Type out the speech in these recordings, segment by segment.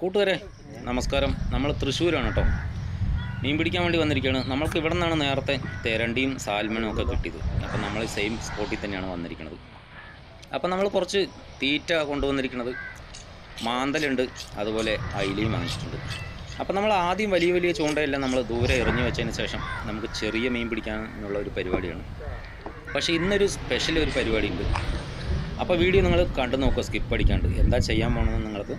കൂട്ടുകാരെ നമസ്കാരം. നമ്മൾ തൃശ്ശൂരാണ് കേട്ടോ മീൻ പിടിക്കാൻ വേണ്ടി വന്നിരിക്കുകയാണ് നമ്മൾക്ക് ഇവിടെ നിന്നാണ് നേരത്തെ തെരണ്ടിയും സാൽമനും ഒക്കെ കിട്ടിയത്. അപ്പം നമ്മൾ സെയിം സ്പോട്ടിൽ തന്നെയാണ് വന്നിരിക്കുന്നത് അപ്പം നമ്മൾ കുറച്ച് തീറ്റ കൊണ്ടുവന്നിരിക്കുന്നത് മാന്തലുണ്ട് അതുപോലെ അയിലയും വാങ്ങിച്ചിട്ടുണ്ട്. അപ്പം നമ്മൾ ആദ്യം വലിയ വലിയ ചൂണ്ടയെല്ലാം നമ്മൾ ദൂരെ എറിഞ്ഞു വെച്ചതിന് ശേഷം നമുക്ക് ചെറിയ മീൻ പിടിക്കാനുള്ള ഒരു പരിപാടിയാണ്. പക്ഷേ ഇന്നൊരു സ്പെഷ്യൽ ഒരു പരിപാടിയുണ്ട്. അപ്പോൾ വീഡിയോ നിങ്ങൾ കണ്ടു നോക്കുക സ്കിപ്പ് അടിക്കാണ്ട്. എന്താ ചെയ്യാൻ പോകണമെന്ന് നിങ്ങൾക്ക്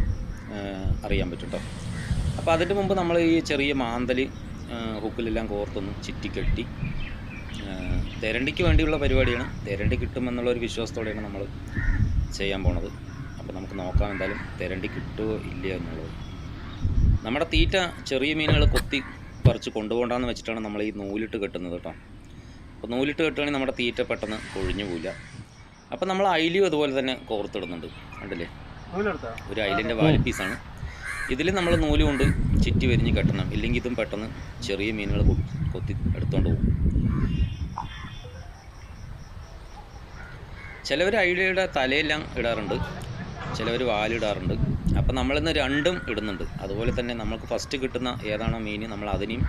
അറിയാൻ പറ്റും കേട്ടോ അപ്പോൾ അതിന്റെ മുമ്പ് നമ്മൾ ഈ ചെറിയ മാന്തൽ ഹുക്കിലെല്ലാം കോർത്തൊന്ന് ചുറ്റിക്കെട്ടി തെരണ്ടിക്ക് വേണ്ടിയുള്ള പരിപാടിയാണ്. തെരണ്ടി കിട്ടുമെന്നുള്ള ഒരു വിശ്വാസത്തോടെയാണ് നമ്മൾ ചെയ്യാൻ പോണത്. അപ്പോൾ നമുക്ക് നോക്കാം എന്തായാലും തെരണ്ടി കിട്ടുമോ ഇല്ലയോ എന്നുള്ളത്. നമ്മുടെ തീറ്റ ചെറിയ മീനുകൾ കൊത്തി പറിച്ച് കൊണ്ടുപോകണ്ടെന്ന് വെച്ചിട്ടാണ് നമ്മൾ ഈ നൂലിട്ട് കെട്ടുന്നത് കേട്ടോ അപ്പോൾ നൂലിട്ട് കെട്ടുകയാണെങ്കിൽ നമ്മുടെ തീറ്റ പെട്ടെന്ന് കൊഴിഞ്ഞു പോവില്ല. അപ്പോൾ നമ്മൾ അയിലും അതുപോലെ തന്നെ കോർത്തിടുന്നുണ്ട്. കണ്ടില്ലേ? ഒരു അയിലിന്റെ വാൽ പീസാണ്. ഇതിൽ നമ്മൾ നൂൽ കൊണ്ട് ചുറ്റി വരിഞ്ഞ് കെട്ടണം. ഇല്ലെങ്കിൽ ഇതും പെട്ടെന്ന് ചെറിയ മീനുകൾ കൊത്തി എടുത്തുകൊണ്ട് പോകും. ചിലവർ അയിലയുടെ തലയെല്ലാം ഇടാറുണ്ട്. ചിലവർ വാലിടാറുണ്ട് അപ്പം നമ്മളിന്ന് രണ്ടും ഇടുന്നുണ്ട്. അതുപോലെ തന്നെ നമുക്ക് ഫസ്റ്റ് കിട്ടുന്ന ഏതാണോ മീൻ നമ്മൾ അതിനെയും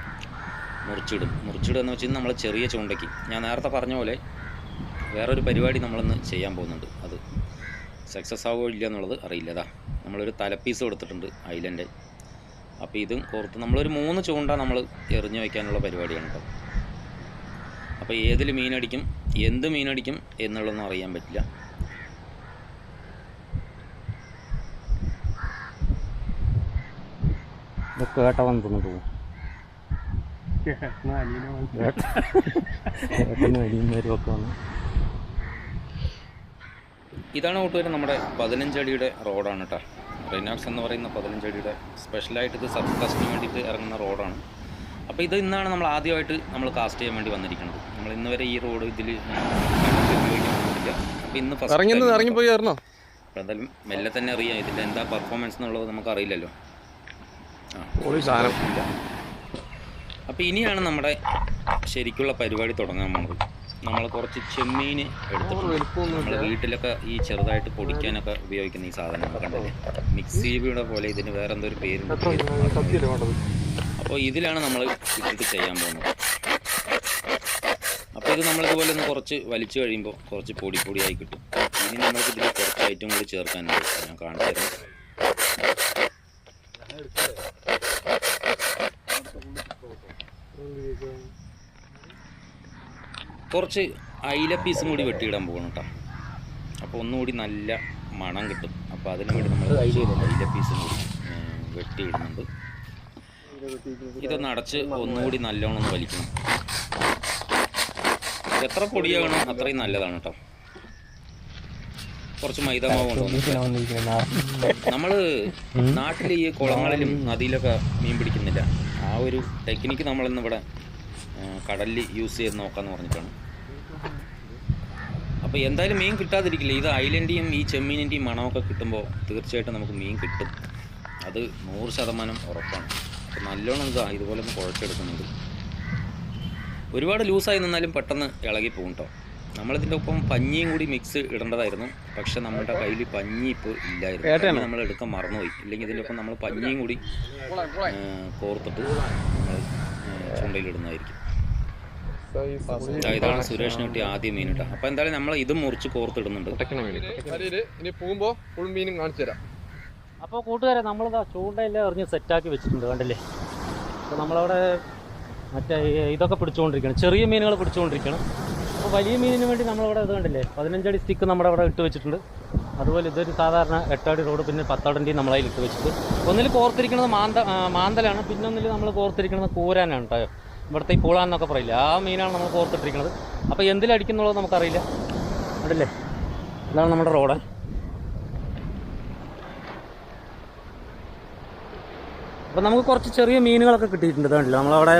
മുറിച്ചിടും. മുറിച്ചിടുക എന്ന് വെച്ചാൽ നമ്മൾ ചെറിയ ചൂണ്ടയ്ക്ക്. ഞാൻ നേരത്തെ പറഞ്ഞ പോലെ വേറൊരു പരിപാടി നമ്മളിന്ന് ചെയ്യാൻ പോകുന്നുണ്ട്. അത് സക്സസ് ആവുമോ ഇല്ല എന്നുള്ളത് അറിയില്ല അതാ നമ്മളൊരു തലപ്പീസ് കൊടുത്തിട്ടുണ്ട് ഐലന്റെ അപ്പോൾ ഇതും കോർത്ത് നമ്മളൊരു മൂന്ന് ചൂണ്ട നമ്മൾ എറിഞ്ഞു വയ്ക്കാനുള്ള പരിപാടിയാണ് കേട്ടോ. അപ്പോൾ ഏതിൽ മീനടിക്കും എന്ത് മീനടിക്കും എന്നുള്ളതൊന്നും അറിയാൻ പറ്റില്ല. ഇതൊക്കെ ഏട്ട വന്ന് തിന്നിട്ട് പോകും ഏട്ടനും അനിയന്മാരും ഒക്കെ വന്ന്. ഇതാണ് കൂട്ടുകാർ നമ്മുടെ പതിനഞ്ചടിയുടെ റോഡാണ് കേട്ടോ. റിനാക്സ് എന്ന് പറയുന്ന പതിനഞ്ചടിയുടെ സ്പെഷ്യലായിട്ട് ഇത് സബ് കാസ്റ്റിന് വേണ്ടിയിട്ട് ഇറങ്ങുന്ന റോഡാണ്. അപ്പോൾ ഇത് ഇന്നാണ് നമ്മൾ ആദ്യമായിട്ട് നമ്മൾ കാസ്റ്റ് ചെയ്യാൻ വേണ്ടി വന്നിരിക്കുന്നത്. നമ്മൾ ഇന്ന് വരെ ഈ റോഡ് ഇതിൽ അപ്പോൾ ഇന്ന് ഫസ്റ്റ് എന്തായാലും മെല്ലെ തന്നെ അറിയാം. ഇതിന്റെ എന്താ പെർഫോമൻസ് എന്നുള്ളത് നമുക്ക് അറിയില്ലല്ലോ. അപ്പോൾ ഇനിയാണ് നമ്മുടെ ശരിക്കുള്ള പരിപാടി തുടങ്ങാൻ പോകുന്നത്. നമ്മൾ കുറച്ച് ചെമ്മീൻ എടുത്തിട്ടുണ്ട്. നമ്മൾ വീട്ടിലൊക്കെ ഈ ചെറുതായിട്ട് പൊടിക്കാനൊക്കെ ഉപയോഗിക്കുന്ന ഈ സാധനങ്ങൾ കണ്ടില്ലേ മിക്സിയുടെ പോലെ ഇതിന് വേറെ എന്തോ ഒരു പേരുണ്ട്. പേര് അപ്പോൾ ഇതിലാണ് നമ്മൾ ഇത് ചെയ്യാൻ പോകുന്നത്. അപ്പോൾ ഇത് നമ്മളിതുപോലെ ഒന്ന് കുറച്ച് വലിച്ചു കഴിയുമ്പോൾ കുറച്ച് പൊടി പൊടിയായി കിട്ടും. ഇനി നമ്മൾക്ക് ഇതിൽ കുറച്ച് ഐറ്റം കൂടി ചേർക്കാനുണ്ട്. ഞാൻ കാണിച്ചു തരാം. കുറച്ച് അയില പീസും കൂടി വെട്ടിയിടാൻ പോകണം കേട്ടോ. അപ്പോൾ ഒന്നുകൂടി നല്ല മണം കിട്ടും. അപ്പോൾ അതിന് വേണ്ടി നമ്മൾ അയില പീസും കൂടി വെട്ടിയിടുന്നുണ്ട്. ഇതൊന്ന് അടച്ച് ഒന്നുകൂടി നല്ലോണം ഒന്ന് വലിക്കണം. എത്ര പൊടിയാകണം അത്രയും നല്ലതാണ് കേട്ടോ. കുറച്ച് മൈദാമാവ് കൊണ്ടുവന്നു വന്നിരിക്കുന്ന നമ്മൾ നാട്ടിൽ ഈ കുളങ്ങളിലും നദിയിലൊക്കെ മീൻ പിടിക്കുന്നില്ല. ആ ഒരു ടെക്നിക്ക് നമ്മളിന്ന് ഇവിടെ കടലിൽ യൂസ് ചെയ്ത് നോക്കാന്ന് പറഞ്ഞിട്ടാണ്. അപ്പോൾ എന്തായാലും മീൻ കിട്ടാതിരിക്കില്ല. ഇത് ഐലൻഡിയും ഈ ചെമ്മീനിന്റെയും മണമൊക്കെ കിട്ടുമ്പോൾ തീർച്ചയായിട്ടും നമുക്ക് മീൻ കിട്ടും. അത് നൂറ് ശതമാനം ഉറപ്പാണ്. അപ്പോൾ നല്ലോണം ഇതാ ഇതുപോലെ ഒന്ന് കുഴച്ചെടുക്കുന്നുണ്ട്. ഒരുപാട് ലൂസായി നിന്നാലും പെട്ടെന്ന് ഇളകി പോകും കേട്ടോ നമ്മളിതിന്റെ ഒപ്പം പഞ്ഞിയും കൂടി മിക്സ് ഇടേണ്ടതായിരുന്നു. പക്ഷെ നമ്മുടെ കയ്യിൽ പഞ്ഞി ഇപ്പോൾ ഇല്ലായിരുന്നു. നമ്മൾ എടുക്കാൻ മറന്നുപോയി. ഇല്ലെങ്കിൽ ഇതിന്റെ ഒപ്പം നമ്മൾ പഞ്ഞിയും കൂടി കോർത്തിട്ട് നമ്മൾ ചുണ്ടയിലിടുന്നതായിരിക്കും. ഇതാണ് സുരേഷിന് കിട്ടിയ ആദ്യ മീൻ കേട്ടോ അപ്പൊ എന്തായാലും നമ്മൾ ഇത് മുറിച്ച് കോർത്തിടുന്നുണ്ട്. ഇനി പോകുമ്പോ ഫുൾ മീനും കാണിച്ചു തരാം. അപ്പൊ കൂട്ടുകാരെ നമ്മളിതാ ചൂണ്ടയെല്ലാം എറിഞ്ഞ് സെറ്റാക്കി വെച്ചിട്ടുണ്ട് കണ്ടില്ലേ? അപ്പൊ നമ്മളവിടെ മറ്റേ ഇതൊക്കെ പിടിച്ചുകൊണ്ടിരിക്കണം ചെറിയ മീനുകൾ പിടിച്ചുകൊണ്ടിരിക്കണം അപ്പോൾ വലിയ മീനിന് വേണ്ടി നമ്മളവിടെ ഇത് കണ്ടില്ലേ? പതിനഞ്ചടി സ്റ്റിക്ക് നമ്മുടെ അവിടെ ഇട്ട് വെച്ചിട്ടുണ്ട്. അതുപോലെ ഇതൊരു സാധാരണ എട്ടടി റോഡ് പിന്നെ പത്തടന്റെയും നമ്മളതിൽ ഇട്ട് വെച്ചിട്ട് ഒന്നിൽ കോർത്തിരിക്കുന്നത് മാന്ത മാന്തലാണ്. പിന്നെ ഒന്നിൽ നമ്മൾ കോർത്തിരിക്കുന്നത് കൂരാനാണ് കേട്ടോ ഇവിടുത്തെ ഈ പൂളാന്നൊക്കെ പറയില്ല? ആ മീനാണ് നമ്മൾ കോർത്തിട്ടിരിക്കുന്നത്. അപ്പോൾ എന്തിലടിക്കുന്നുള്ളത് നമുക്കറിയില്ല. അതല്ലേ ഇതാണ് നമ്മുടെ റോഡ്. അപ്പം നമുക്ക് കുറച്ച് ചെറിയ മീനുകളൊക്കെ കിട്ടിയിട്ടുണ്ട്. ഇതാണല്ലോ നമ്മളവിടെ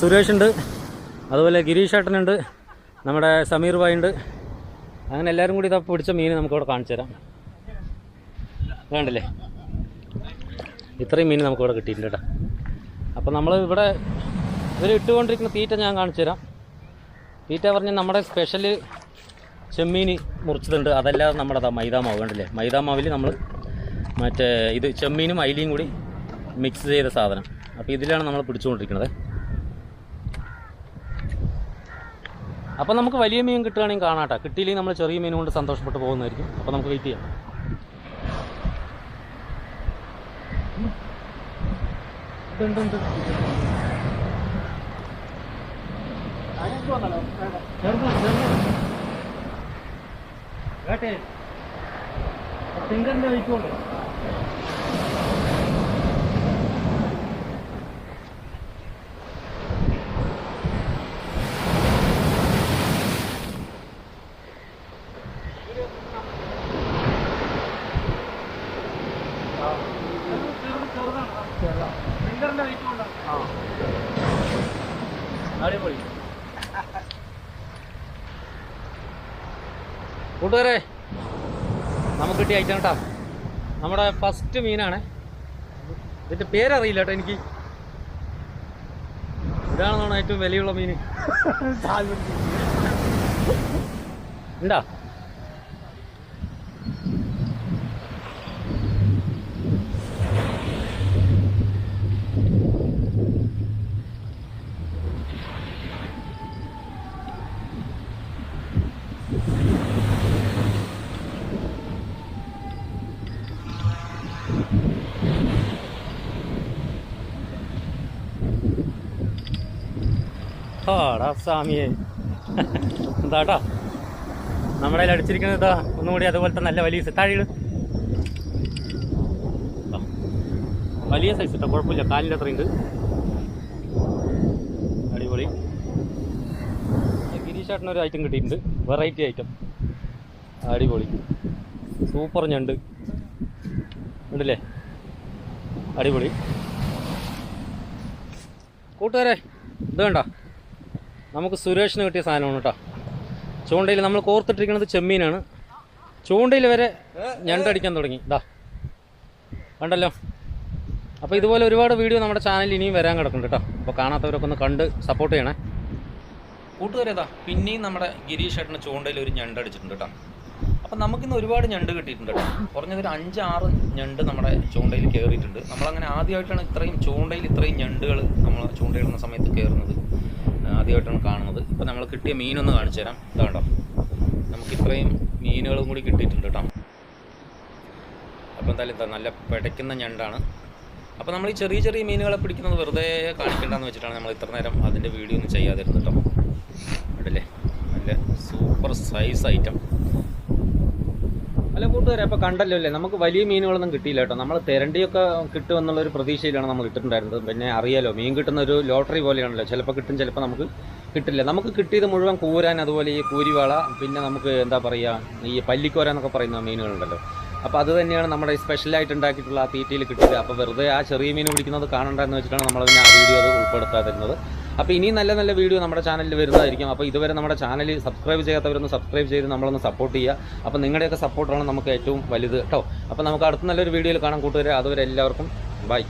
സുരേഷ് ഉണ്ട് അതുപോലെ ഗിരീഷ് ഏട്ടനുണ്ട് നമ്മുടെ സമീർ ഭായ് ഉണ്ട് അങ്ങനെ എല്ലാവരും കൂടി ഇതാ പിടിച്ച മീൻ നമുക്കിവിടെ കാണിച്ചു തരാം. വേണ്ടല്ലേ ഇത്രയും മീൻ നമുക്കിവിടെ കിട്ടിയിട്ടുണ്ട് കേട്ടോ. അപ്പം നമ്മൾ ഇവിടെ ഇവർ ഇട്ടുകൊണ്ടിരിക്കുന്ന തീറ്റ ഞാൻ കാണിച്ചു തരാം. തീറ്റ പറഞ്ഞാൽ നമ്മുടെ സ്പെഷ്യൽ ചെമ്മീൻ മുറിച്ചതുണ്ട്. അതല്ലാതെ നമ്മുടെ അതാ മൈദാ മാവ് കണ്ടില്ലേ? മൈദാ മാവിൽ നമ്മൾ മറ്റേ ഇത് ചെമ്മീനും അയിലയും കൂടി മിക്സ് ചെയ്ത സാധനം. അപ്പോൾ ഇതിലാണ് നമ്മൾ പിടിച്ചുകൊണ്ടിരിക്കുന്നത്. അപ്പോൾ നമുക്ക് വലിയ മീൻ കിട്ടുകയാണെങ്കിൽ കാണാട്ടോ. കിട്ടിയില്ലെങ്കിൽ നമ്മൾ ചെറിയ മീൻ കൊണ്ട് സന്തോഷപ്പെട്ട് പോകുന്നതായിരിക്കും. അപ്പോൾ നമുക്ക് വെയിറ്റ് ചെയ്യാം. ഉണ്ട്, ഉണ്ട്, കേട്ടെ സിംഗറിന്റെ വെയിറ്റുണ്ട് അടിപൊളി കൂട്ടുകാരെ നമുക്ക് കിട്ടിയ ഐറ്റം കേട്ടോ. നമ്മുടെ ഫസ്റ്റ് മീനാണ്. ഇതിന്റെ പേരറിയില്ല കേട്ടോ എനിക്ക്. ഇതാണെന്നാണ് ഏറ്റവും വിലയുള്ള മീൻ. ഉണ്ടാ? ആടാ സ്വാമിയെ. എന്താട്ടാ നമ്മുടെ കയ്യിൽ അടിച്ചിരിക്കുന്നത് ഇതാ. ഒന്നുകൂടി അതുപോലത്തെ നല്ല വലിയ സൈസ് താഴെ വലിയ സൈസ് ഇട്ടോ? കുഴപ്പമില്ല. കാലിന്റെ അത്രയുണ്ട് അടിപൊളി. ഗിരീഷാട്ടിന് ഒരു ഐറ്റം കിട്ടിയിട്ടുണ്ട്. വെറൈറ്റി ഐറ്റം അടിപൊളി. സൂപ്പർ ഞണ്ട്. ഉണ്ടല്ലേ? അടിപൊളി. കൂട്ടുകാരെ ഇത് വേണ്ട നമുക്ക് സുരേഷിന് കിട്ടിയ സാധനമാണ് കേട്ടോ. ചൂണ്ടയിൽ നമ്മൾ കോർത്തിട്ടിരിക്കുന്നത് ചെമ്മീനാണ്. ചൂണ്ടയിൽ വരെ ഞണ്ടടിക്കാൻ തുടങ്ങി. ഇതാ കണ്ടല്ലോ? അപ്പോൾ ഇതുപോലെ ഒരുപാട് വീഡിയോ നമ്മുടെ ചാനലിൽ ഇനിയും വരാൻ കിടക്കുന്നുണ്ട് കേട്ടോ. അപ്പോൾ കാണാത്തവരൊക്കെ ഒന്ന് കണ്ട് സപ്പോർട്ട് ചെയ്യണേ. കൂട്ടുകാരേതാ പിന്നെയും നമ്മുടെ ഗിരീഷ് ഏട്ടന് ചൂണ്ടയിൽ ഒരു ഞണ്ട് അടിച്ചിട്ടുണ്ട് കേട്ടോ. അപ്പം നമുക്കിന്ന് ഒരുപാട് ഞണ്ട് കിട്ടിയിട്ടുണ്ട് കേട്ടോ. കുറഞ്ഞതൊരു അഞ്ചാറ് ഞണ്ട് നമ്മുടെ ചൂണ്ടയിൽ കയറിയിട്ടുണ്ട്. നമ്മളങ്ങനെ ആദ്യമായിട്ടാണ് ഇത്രയും ചൂണ്ടയിൽ ഇത്രയും ഞണ്ടുകൾ നമ്മൾ ചൂണ്ടയിടുന്ന സമയത്ത് കയറുന്നത്. ആദ്യമായിട്ടാണ് കാണുന്നത്. ഇപ്പം നമ്മൾ കിട്ടിയ മീനൊന്ന് കാണിച്ചു തരാം. ഇതാ കണ്ടോ? നമുക്ക് ഇത്രയും മീനുകളും കൂടി കിട്ടിയിട്ടുണ്ട് കേട്ടോ. അപ്പോൾ എന്തായാലും ഇതാ നല്ല പിടയ്ക്കുന്ന ഞണ്ടാണ്. അപ്പോൾ നമ്മൾ ഈ ചെറിയ ചെറിയ മീനുകളെ പിടിക്കുന്നത് വെറുതെ കാണിക്കേണ്ടെന്ന് വെച്ചിട്ടാണ് നമ്മൾ ഇത്ര നേരം അതിന്റെ വീഡിയോ ഒന്നും ചെയ്യാതിരുന്നത് കേട്ടോ. കണ്ടില്ലേ? നല്ല സൂപ്പർ സൈസ് ഐറ്റം. അല്ല കൂട്ടുകാരെ അപ്പോൾ കണ്ടല്ലോ അല്ലേ? നമുക്ക് വലിയ മീനുകളൊന്നും കിട്ടിയില്ല കേട്ടോ. നമ്മൾ തിരണ്ടിയൊക്കെ കിട്ടുമെന്നുള്ള ഒരു പ്രതീക്ഷയിലാണ് നമ്മൾ ഇട്ടിട്ടുണ്ടായിരുന്നത്. പിന്നെ അറിയാലോ മീൻ കിട്ടുന്ന ഒരു ലോട്ടറി പോലെയാണല്ലോ. ചിലപ്പോൾ കിട്ടും ചിലപ്പോൾ നമുക്ക് കിട്ടില്ല. നമുക്ക് കിട്ടിയത് മുഴുവൻ കൂരാൻ അതുപോലെ ഈ കൂരിവാള പിന്നെ നമുക്ക് എന്താ പറയുക ഈ പല്ലിക്കോര എന്നൊക്കെ പറയുന്ന മീനുകളുണ്ടല്ലോ. അപ്പോൾ അത് തന്നെയാണ് നമ്മുടെ സ്പെഷ്യലായിട്ട് ഉണ്ടാക്കിയിട്ടുള്ള ആ തീറ്റയിൽ കിട്ടിയത്. അപ്പോൾ വെറുതെ ആ ചെറിയ മീൻ പിടിക്കുന്നത് കാണണ്ടെന്ന് വെച്ചിട്ടാണ് നമ്മൾ പിന്നെ ആ വീഡിയോ അത് ഉൾപ്പെടുത്താതിരുന്നത്. അപ്പോൾ ഇനിയും നല്ല നല്ല വീഡിയോ നമ്മുടെ ചാനലിൽ വരുന്നതായിരിക്കും. അപ്പോൾ ഇതുവരെ നമ്മുടെ ചാനൽ സബ്സ്ക്രൈബ് ചെയ്യാത്തവരൊന്ന് സബ്സ്ക്രൈബ് ചെയ്ത് നമ്മളൊന്ന് സപ്പോർട്ട് ചെയ്യുക. അപ്പോൾ നിങ്ങളുടെയൊക്കെ സപ്പോർട്ടാണ് നമുക്ക് ഏറ്റവും വലുത് കേട്ടോ അപ്പോൾ നമുക്ക് അടുത്ത നല്ലൊരു വീഡിയോയിൽ കാണാൻ കൂട്ടുകാരെ. അതുവരെ എല്ലാവർക്കും ബൈ.